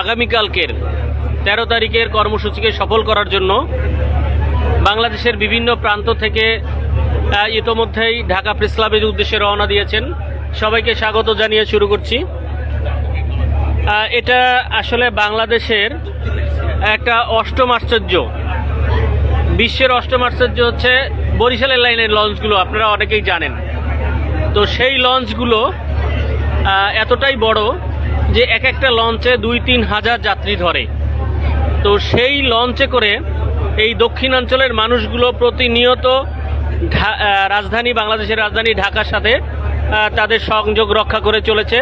আগামীকালকের তেরো তারিখের কর্মসূচিকে সফল করার জন্য বাংলাদেশের বিভিন্ন প্রান্ত থেকে ইতোমধ্যেই ঢাকা প্রেস ক্লাবের উদ্দেশ্যে রওনা দিয়েছেন। সবাইকে স্বাগত জানিয়ে শুরু করছি। এটা আসলে বাংলাদেশের একটা অষ্টম আশ্চর্য। বিশ্বের অষ্টম আশ্চর্য হচ্ছে বরিশালের লাইনের লঞ্চগুলো, আপনারা অনেকেই জানেন। তো সেই লঞ্চগুলো এতটাই বড় যে এক একটা লঞ্চে দুই তিন হাজার যাত্রী ধরে। তো সেই লঞ্চে করে এই দক্ষিণাঞ্চলের মানুষগুলো প্রতিনিয়ত রাজধানী, বাংলাদেশের রাজধানী ঢাকার সাথে তাদের সংযোগ রক্ষা করে চলেছে।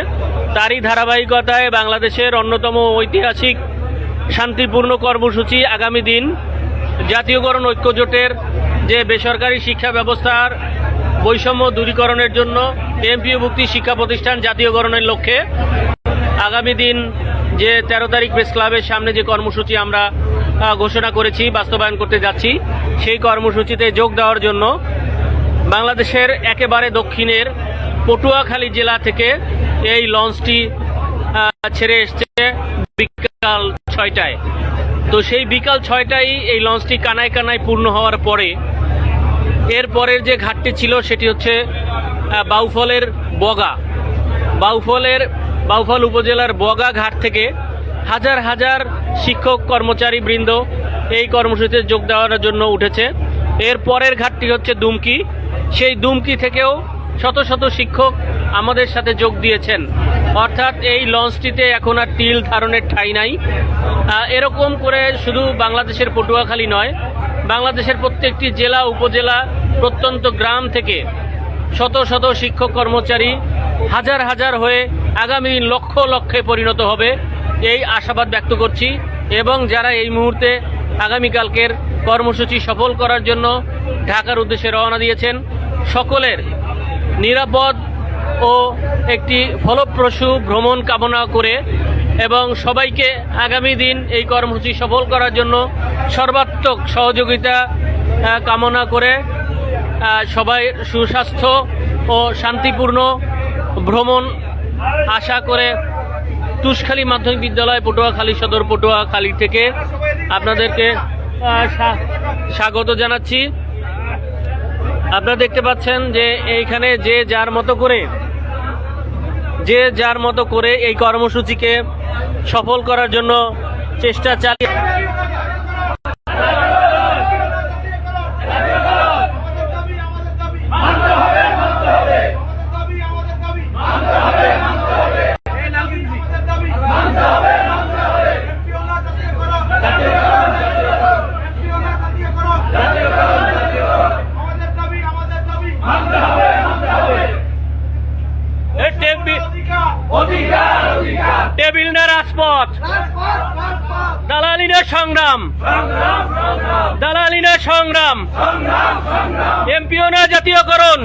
তারই ধারাবাহিকতায় বাংলাদেশের অন্যতম ঐতিহাসিক শান্তিপূর্ণ কর্মসূচি আগামী দিন। জাতীয়করণ ঐক্যজোটের যে বেসরকারি শিক্ষা ব্যবস্থার বৈষম্য দূরীকরণের জন্য এমপিওভুক্তি শিক্ষা প্রতিষ্ঠান জাতীয়করণের লক্ষ্যে আগামী দিন যে তেরো তারিখ প্রেস ক্লাবের সামনে যে কর্মসূচি আমরা ঘোষণা করেছি, বাস্তবায়ন করতে যাচ্ছি, সেই কর্মসূচিতে যোগ দেওয়ার জন্য বাংলাদেশের একেবারে দক্ষিণের পটুয়াখালী জেলা থেকে এই লঞ্চটি ছেড়ে এসছে বিকাল ছয়টায়। তো সেই বিকাল ছয়টায় এই লঞ্চটি কানায় কানায় পূর্ণ হওয়ার পরে, এর পরের যে ঘাটটি ছিল সেটি হচ্ছে বাউফলের বগা। বাউফলের বাউফল উপজেলার বগা ঘাট থেকে হাজার হাজার শিক্ষক কর্মচারী বৃন্দ এই কর্মসূচিতে যোগ দেওয়ার জন্য উঠেছে। এর পরের ঘাটটি হচ্ছে দুমকি। সেই দুমকি থেকেও শত শত শিক্ষক আমাদের সাথে যোগ দিয়েছেন। অর্থাৎ এই লঞ্চটিতে এখন আর তিল ধারণের ঠাঁই নাই। এরকম করে শুধু বাংলাদেশের পটুয়াখালী নয়, বাংলাদেশের প্রত্যেকটি জেলা, উপজেলা, প্রত্যন্ত গ্রাম থেকে শত শত শিক্ষক কর্মচারী হাজার হাজার হয়ে আগামী দিন লক্ষ লক্ষে পরিণত হবে। এই আশাবাদ ব্যক্ত করছি এবং যারা এই মুহূর্তে আগামীকালকের কর্মসূচি সফল করার জন্য ঢাকার উদ্দেশ্যে রওনা দিয়েছেন, সকলের নিরাপদ ও একটি ফলপ্রসূ ভ্রমণ কামনা করে এবং সবাইকে আগামী দিন এই কর্মসূচি সফল করার জন্য সর্বাত্মক সহযোগিতা কামনা করে সবাই সুস্বাস্থ্য ও শান্তিপূর্ণ ভ্রমণ আশা করে তুষখালী মাধ্যমিক বিদ্যালয়, পটুয়াখালী সদর, পটুয়াখালী থেকে আপনাদেরকে স্বাগত জানাচ্ছি। আপনারা দেখতে পাচ্ছেন যে এইখানে যে যার মতো করে, যে যার মতো করে এই কর্মসূচিকে সফল করার জন্য চেষ্টা চালিয়ে টেবিল না রাজপথ? দালালিনা সংগ্রাম। দালালিনা সংগ্রাম। এমপিও না জাতীয়করণ।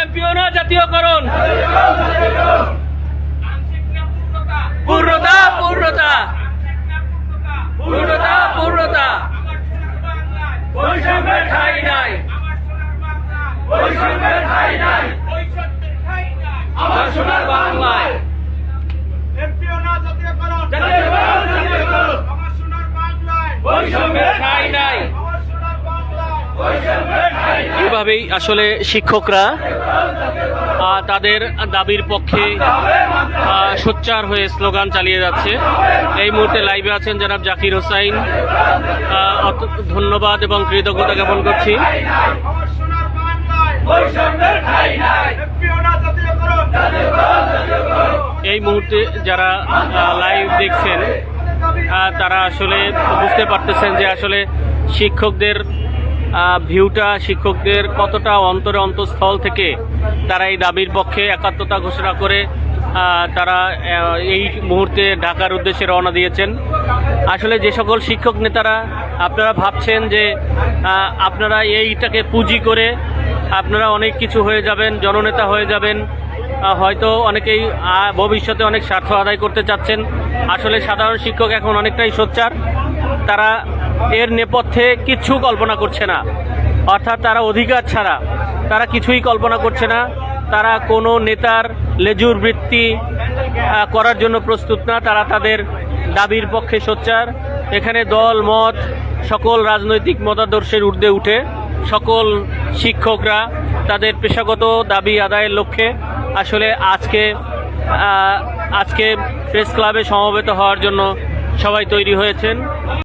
এমপিও না জাতীয়করণ পূর্ণতা পূর্ণতা পূর্ণতা পূর্ণতা বৈষম্যের ঠাই নাই বৈষম্যের ঠাই নাই আমার সোনার বাংলায়। বৈষম্যের ঠাই নাই। এভাবেই আসলে শিক্ষকরা তাদের দাবির পক্ষে সোচ্চার হয়ে স্লোগান চালিয়ে যাচ্ছে। এই মুহূর্তে লাইভে আছেন জনাব জাকির হোসাইন। ধন্যবাদ এবং কৃতজ্ঞতা জ্ঞাপন করছি। এই মুহূর্তে যারা লাইভ দেখছেন তারা আসলে বুঝতে পারতেছেন যে আসলে শিক্ষকদের ভিউটা শিক্ষকদের কতটা অন্তরে অন্তঃস্থল থেকে তারা এই দাবির পক্ষে একাত্মতা ঘোষণা করে তারা এই মুহূর্তে ঢাকার উদ্দেশ্যে রওনা দিয়েছেন। আসলে যে সকল শিক্ষক নেতারা, আপনারা ভাবছেন যে আপনারা এইটাকে পুঁজি করে আপনারা অনেক কিছু হয়ে যাবেন, জননেতা হয়ে যাবেন হয়তো অনেকেই ভবিষ্যতে অনেক স্বার্থ আদায় করতে চাচ্ছেন। আসলে সাধারণ শিক্ষক এখন অনেকটাই সোচ্চার। তারা এর নেপথ্যে কিচ্ছু কল্পনা করছে না। অর্থাৎ তারা অধিকার ছাড়া তারা কিছুই কল্পনা করছে না। তারা কোনো নেতার লেজুর বৃত্তি করার জন্য প্রস্তুত না। তারা তাদের দাবির পক্ষে সোচ্চার। এখানে দল, মত, সকল রাজনৈতিক মতাদর্শের ঊর্ধ্বে উঠে সকল শিক্ষকরা তাদের পেশাগত দাবি আদায়ের লক্ষ্যে আসলে আজকে আজকে প্রেস ক্লাবে সমবেত হওয়ার জন্য সবাই তৈরি হয়েছেন।